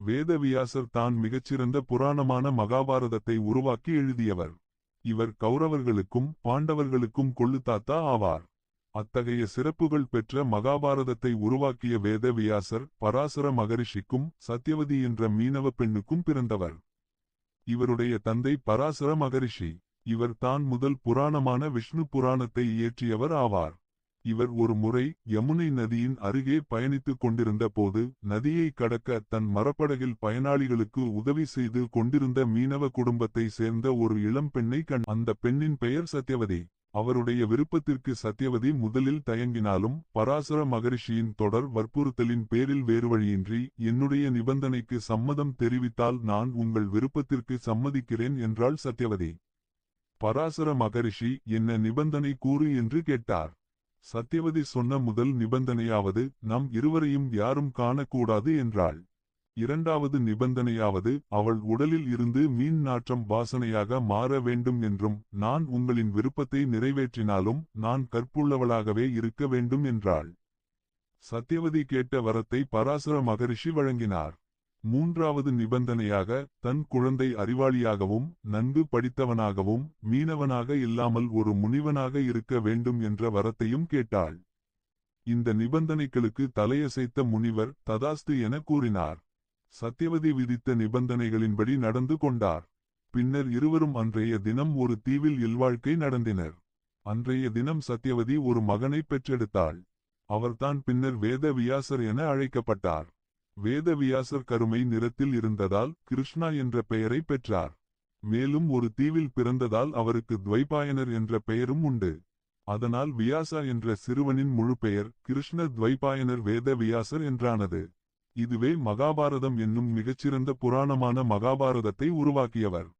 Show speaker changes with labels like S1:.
S1: வேதவியாசர் தான் மிகச்சிறந்த புராணமான மகாபாரதத்தை உருவாக்கி எழுதியவர். இவர் கௌரவர்களுக்கும் பாண்டவர்களுக்கும் கொள்ளுத்தாத்தா ஆவார். அத்தகைய சிறப்புகள் பெற்ற மகாபாரதத்தை உருவாக்கிய வேதவியாசர் பராசர மகரிஷிக்கும் சத்யவதி என்ற மீனவ பெண்ணுக்கும் பிறந்தவர். இவருடைய தந்தை பராசர மகரிஷி. இவர் தான் முதல் புராணமான விஷ்ணு புராணத்தை இயற்றியவர் ஆவார். இவர் ஒரு முறை யமுனை நதியின் அருகே பயணித்துக் கொண்டிருந்த போது நதியை கடக்க தன் மரப்படகில் பயனாளிகளுக்கு உதவி செய்து கொண்டிருந்த மீனவ குடும்பத்தை சேர்ந்த ஒரு இளம் பெண்ணை கண் அந்த பெண்ணின் பெயர் சத்யவதி. அவருடைய விருப்பத்திற்கு சத்யவதி முதலில் தயங்கினாலும் பராசர மகரிஷியின் தொடர் வற்புறுத்தலின் பேரில் வேறு வழியின்றி என்னுடைய நிபந்தனைக்கு சம்மதம் தெரிவித்தால் நான் உங்கள் விருப்பத்திற்கு சம்மதிக்கிறேன் என்றாள் சத்யவதி. பராசர மகரிஷி என்ன நிபந்தனை கூறு என்று கேட்டார். சத்யவதி சொன்ன முதல் நிபந்தனையாவது நம் இருவரையும் யாரும் காணக்கூடாது என்றாள். இரண்டாவது நிபந்தனையாவது அவள் உடலில் இருந்து மீன் நாற்றம் வாசனையாக மாற வேண்டும் என்றும் நான் உங்களின் விருப்பத்தை நிறைவேற்றினாலும் நான் கற்புள்ளவளாகவே இருக்க வேண்டும் என்றாள். சத்யவதி கேட்ட வரத்தை பராசர மகரிஷி வழங்கினார். மூன்றாவது நிபந்தனையாக தன் குழந்தை அறிவாளியாகவும் நன்கு படித்தவனாகவும் மீனவனாக இல்லாமல் ஒரு முனிவனாக இருக்க வேண்டும் என்ற வரத்தையும் கேட்டாள். இந்த நிபந்தனைகளுக்கு தலையசைத்த முனிவர் ததாஸ்து என கூறினார். சத்யவதி விதித்த நிபந்தனைகளின்படி நடந்து கொண்டார். பின்னர் இருவரும் அன்றைய தினம் ஒரு தீவில் இல்வாழ்க்கை நடந்தினர். அன்றைய தினம் சத்யவதி ஒரு மகனை பெற்றெடுத்தாள். அவர்தான் பின்னர் வேத வியாசர் என அழைக்கப்பட்டார். வேதவியாசர் கருமை நிறத்தில் இருந்ததால் கிருஷ்ணா என்ற பெயரை பெற்றார். மேலும் ஒரு தீவில் பிறந்ததால் அவருக்கு துவைபாயனர் என்ற பெயரும் உண்டு. அதனால் வியாசா என்ற சிறுவனின் முழு பெயர் கிருஷ்ண துவைபாயனர் வேத வியாசர் என்றானது. இதுவே மகாபாரதம் என்னும் மிகச்சிறந்த புராணமான மகாபாரதத்தை உருவாக்கியவர்.